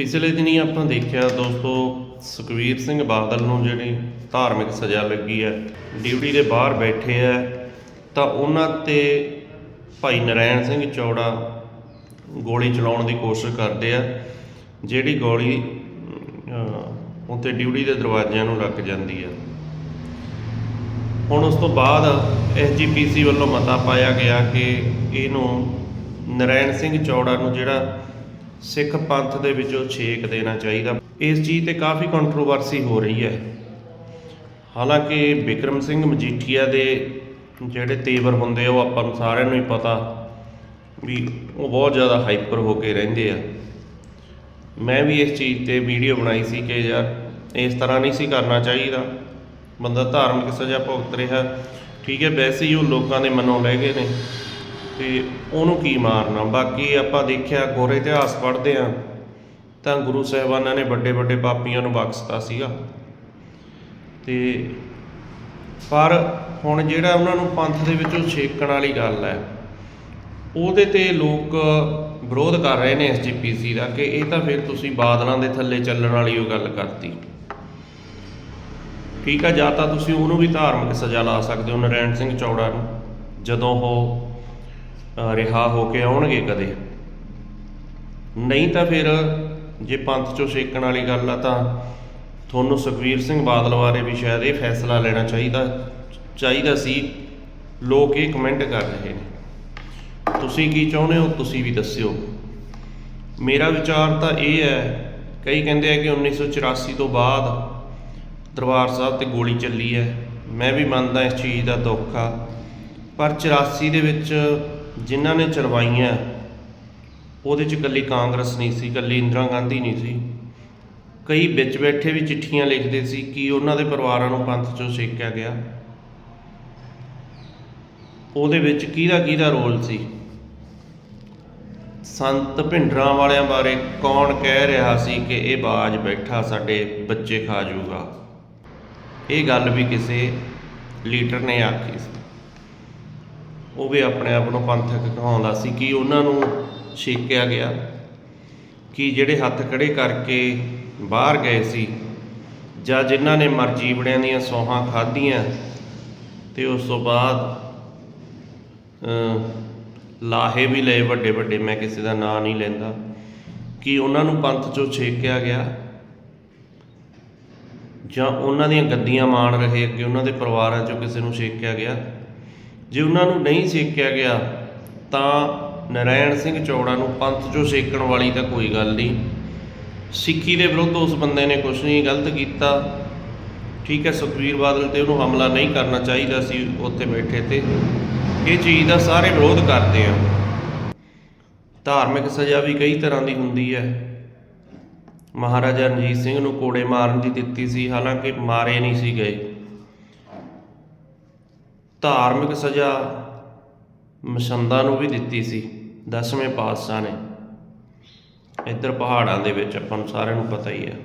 ਪਿਛਲੇ ਦਿਨੀ ਆਪਾਂ ਦੇਖਿਆ ਦੋਸਤੋ ਸੁਖਵੀਰ ਸਿੰਘ ਬਾਦਲ ਨੂੰ ਜਿਹੜੀ ਧਾਰਮਿਕ ਸਜ਼ਾ ਲੱਗੀ ਹੈ ਡਿਊਟੀ ਦੇ ਬਾਹਰ ਬੈਠੇ ਆ ਤਾਂ ਉਹਨਾਂ ਤੇ ਭਾਈ ਨਰੈਣ ਸਿੰਘ ਚੌੜਾ ਗੋਲੀ ਚਲਾਉਣ ਦੀ ਕੋਸ਼ਿਸ਼ ਕਰਦੇ ਆ ਜਿਹੜੀ ਗੋਲੀ ਅਹ, ਉੱਥੇ ਡਿਊਟੀ ਦੇ ਦਰਵਾਜ਼ਿਆਂ ਨੂੰ ਲੱਗ ਜਾਂਦੀ ਆ। ਹੁਣ ਉਸ ਤੋਂ ਬਾਅਦ ਐਸਜੀਪੀਸੀ ਵੱਲੋਂ ਮਤਾ ਪਾਇਆ ਗਿਆ ਕਿ ਇਹਨੂੰ ਨਰੈਣ ਸਿੰਘ ਚੌੜਾ ਨੂੰ ਜਿਹੜਾ ਸਿੱਖ ਪੰਥ ਦੇ ਵਿੱਚੋਂ ਛੇਕ ਦੇਣਾ ਚਾਹੀਦਾ। ਇਸ ਚੀਜ਼ ਤੇ ਕਾਫੀ ਕੰਟਰੋਵਰਸੀ ਹੋ ਰਹੀ ਹੈ। ਹਾਲਾਂਕਿ ਵਿਕਰਮ ਸਿੰਘ ਮਜੀਠੀਆ ਦੇ ਜਿਹੜੇ ਤੇਵਰ ਹੁੰਦੇ ਆ, ਉਹ ਆਪਾਂ ਨੂੰ ਸਾਰਿਆਂ ਨੂੰ ਹੀ ਪਤਾ ਵੀ ਉਹ ਬਹੁਤ ਜ਼ਿਆਦਾ ਹਾਈਪਰ ਹੋ ਕੇ ਰਹਿੰਦੇ ਆ। ਮੈਂ ਵੀ ਇਸ ਚੀਜ਼ ਤੇ ਵੀਡੀਓ ਬਣਾਈ ਸੀ ਕਿ ਯਾਰ ਇਸ ਤਰ੍ਹਾਂ ਨਹੀਂ ਸੀ ਕਰਨਾ ਚਾਹੀਦਾ। ਬੰਦਾ ਧਾਰਮਿਕ ਸਜ਼ਾ ਭੁਗਤ ਰਿਹਾ। ਠੀਕ ਹੈ, ਵੈਸੇ ਹੀ ਉਹ ਲੋਕਾਂ ਦੇ ਮਨੋਂ ਲੈ ਗਏ ਨੇ। ਤੇ ਉਹਨੂੰ ਕੀ ਮਾਰਨਾ? ਬਾਕੀ ਆਪਾਂ ਦੇਖਿਆ ਗੋਰੇ ਇਤਿਹਾਸ ਪੜ੍ਹਦੇ ਆ ਤਾਂ ਗੁਰੂ ਸਾਹਿਬਾਨਾਂ ਨੇ ਵੱਡੇ ਵੱਡੇ ਪਾਪੀਆਂ ਨੂੰ ਬਖਸ਼ਤਾ ਸੀਗਾ। ਤੇ ਪਰ ਹੁਣ ਜਿਹੜਾ ਉਹਨਾਂ ਨੂੰ ਪੰਥ ਦੇ ਵਿੱਚੋਂ ਛੇਕਣ ਵਾਲੀ ਗੱਲ ਹੈ, ਉਹਦੇ ਤੇ ਲੋਕ ਵਿਰੋਧ ਕਰ ਰਹੇ ਨੇ ਐਸਜੀਪੀਸੀ ਦਾ ਕਿ ਇਹ ਤਾਂ ਫਿਰ ਤੁਸੀਂ ਬਾਦਲਾਂ ਦੇ ਥੱਲੇ ਚੱਲਣ ਵਾਲੀ ਉਹ ਗੱਲ ਕਰਤੀ। ਠੀਕ ਆ, ਜਾਂ ਤਾਂ ਤੁਸੀਂ ਉਹਨੂੰ ਵੀ ਧਾਰਮਿਕ ਸਜ਼ਾ ਲਾ ਸਕਦੇ ਹੋ, ਨਰੈਣ ਸਿੰਘ ਚੌੜਾ ਨੂੰ, ਜਦੋਂ ਉਹ ਰਿਹਾ ਹੋ ਕੇ ਆਉਣਗੇ ਕਦੇ। ਨਹੀਂ ਤਾਂ ਫਿਰ ਜੇ ਪੰਥ ਚੋਂ ਛੇਕਣ ਵਾਲੀ ਗੱਲ ਆ ਤਾਂ ਤੁਹਾਨੂੰ ਸੁਖਵੀਰ ਸਿੰਘ ਬਾਦਲ ਬਾਰੇ ਵੀ ਸ਼ਾਇਦ ਇਹ ਫੈਸਲਾ ਲੈਣਾ ਚਾਹੀਦਾ ਚਾਹੀਦਾ ਸੀ। ਲੋਕ ਇਹ ਕਮੈਂਟ ਕਰ ਰਹੇ ਨੇ। ਤੁਸੀਂ ਕੀ ਚਾਹੁੰਦੇ ਹੋ? ਤੁਸੀਂ ਵੀ ਦੱਸਿਓ। ਮੇਰਾ ਵਿਚਾਰ ਤਾਂ ਇਹ ਹੈ, ਕਈ ਕਹਿੰਦੇ ਆ ਕਿ 1984 ਤੋਂ ਬਾਅਦ ਦਰਬਾਰ ਸਾਹਿਬ ਤੇ ਗੋਲੀ ਚੱਲੀ ਹੈ। ਮੈਂ ਵੀ ਮੰਨਦਾ ਇਸ ਚੀਜ਼ ਦਾ ਦੁੱਖ ਆ। ਪਰ 84 ਦੇ ਵਿੱਚ ਜਿਨ੍ਹਾਂ ਨੇ ਚਲਵਾਈਆਂ ਉਹਦੇ 'ਚ ਇਕੱਲੀ ਕਾਂਗਰਸ ਨਹੀਂ ਸੀ, ਇਕੱਲੀ ਇੰਦਰਾ ਗਾਂਧੀ ਨਹੀਂ ਸੀ। ਕਈ ਵਿੱਚ ਬੈਠੇ ਵੀ ਚਿੱਠੀਆਂ ਲਿਖਦੇ ਸੀ ਕਿ ਉਹਨਾਂ ਦੇ ਪਰਿਵਾਰਾਂ ਨੂੰ ਪੰਥ ਚੋਂ ਛੇਕਿਆ ਗਿਆ। ਉਹਦੇ ਵਿੱਚ ਕਿਹਦਾ ਕਿਹਦਾ ਰੋਲ ਸੀ? ਸੰਤ ਭਿੰਡਰਾਂ ਵਾਲਿਆਂ ਬਾਰੇ ਕੌਣ ਕਹਿ ਰਿਹਾ ਸੀ ਕਿ ਇਹ ਬਾਜ ਬੈਠਾ ਸਾਡੇ ਬੱਚੇ ਖਾ ਜਾਊਗਾ ਇਹ ਗੱਲ ਵੀ ਕਿਸੇ ਲੀਡਰ ਨੇ ਆਖੀ ਸੀ। ਉਹ ਵੀ ਆਪਣੇ ਆਪ ਨੂੰ ਪੰਥਕ ਕਹਾਉਂਦਾ ਸੀ ਕਿ ਉਹਨਾਂ ਨੂੰ ਛੇਕਿਆ ਗਿਆ, ਕਿ ਜਿਹੜੇ ਹੱਥ ਖੜੇ ਕਰਕੇ ਬਾਹਰ ਗਏ ਸੀ ਜਾਂ ਜਿਨ੍ਹਾਂ ਨੇ ਮਰਜੀਵੜਿਆਂ ਦੀਆਂ ਸੌਹਾਂ ਖਾਧੀਆਂ ਤੇ ਉਸ ਤੋਂ ਬਾਅਦ ਲਾਹੇ ਵੀ ਲਏ ਵੱਡੇ ਵੱਡੇ, ਮੈਂ ਕਿਸੇ ਦਾ ਨਾਂ ਨਹੀਂ ਲੈਂਦਾ, ਕਿ ਉਹਨਾਂ ਨੂੰ ਪੰਥ ਚੋਂ ਛੇਕਿਆ ਗਿਆ ਜਾਂ ਉਹਨਾਂ ਦੀਆਂ ਗੱਦੀਆਂ ਮਾਣ ਰਹੇ ਅੱਗੇ ਉਹਨਾਂ ਦੇ ਪਰਿਵਾਰਾਂ ਚੋਂ ਕਿਸੇ ਨੂੰ ਛੇਕਿਆ ਗਿਆ। ਜੇ ਉਹਨਾਂ ਨੂੰ ਨਹੀਂ ਸੇਕਿਆ ਗਿਆ, ਤਾਂ ਨਰਾਇਣ ਸਿੰਘ ਚੌੜਾ ਨੂੰ ਪੰਥ ਚੋਂ ਸੇਕਣ ਵਾਲੀ ਤਾਂ ਕੋਈ ਗੱਲ ਨਹੀਂ। ਸਿੱਖੀ ਦੇ ਵਿਰੁੱਧ ਉਸ ਬੰਦੇ ਨੇ ਕੁਝ ਨਹੀਂ, ਗਲਤ ਕੀਤਾ। ਠੀਕ ਹੈ ਸੁਖਵੀਰ ਬਾਦਲ ਤੇ ਉਹਨੂੰ ਹਮਲਾ ਨਹੀਂ ਕਰਨਾ ਚਾਹੀਦਾ ਸੀ ਉੱਥੇ ਬੈਠੇ ਤੇ। ਇਹ ਚੀਜ਼ ਦਾ ਸਾਰੇ ਵਿਰੋਧ ਕਰਦੇ ਆ। ਧਾਰਮਿਕ ਸਜ਼ਾ ਵੀ ਕਈ ਤਰ੍ਹਾਂ ਦੀ ਹੁੰਦੀ ਹੈ। ਮਹਾਰਾਜਾ ਰਣਜੀਤ ਸਿੰਘ ਨੂੰ ਕੋੜੇ ਮਾਰਨ ਦੀ ਦਿੱਤੀ ਸੀ, ਹਾਲਾਂਕਿ ਮਾਰੇ ਨਹੀਂ ਸੀ ਗਏ। ਧਾਰਮਿਕ ਸਜ਼ਾ ਮਸੰਦਾਂ ਨੂੰ ਵੀ ਦਿੱਤੀ ਸੀ ਦਸਵੇਂ ਪਾਤਸ਼ਾਹ ਨੇ। ਇੱਧਰ ਪਹਾੜਾਂ ਦੇ ਵਿੱਚ ਆਪਾਂ ਨੂੰ ਸਾਰਿਆਂ ਨੂੰ ਪਤਾ ਹੀ ਹੈ।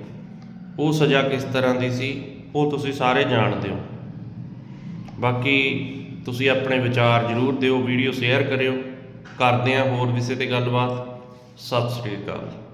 ਉਹ ਸਜ਼ਾ ਕਿਸ ਤਰ੍ਹਾਂ ਦੀ ਸੀ, ਉਹ ਤੁਸੀਂ ਸਾਰੇ ਜਾਣਦੇ ਹੋ। ਬਾਕੀ ਤੁਸੀਂ ਆਪਣੇ ਵਿਚਾਰ ਜ਼ਰੂਰ ਦਿਓ, ਵੀਡੀਓ ਸ਼ੇਅਰ ਕਰਿਓ। ਕਰਦੇ ਹਾਂ ਹੋਰ ਕਿਸੇ ਤੇ ਗੱਲਬਾਤ। ਸਤਿ ਸ੍ਰੀ ਅਕਾਲ।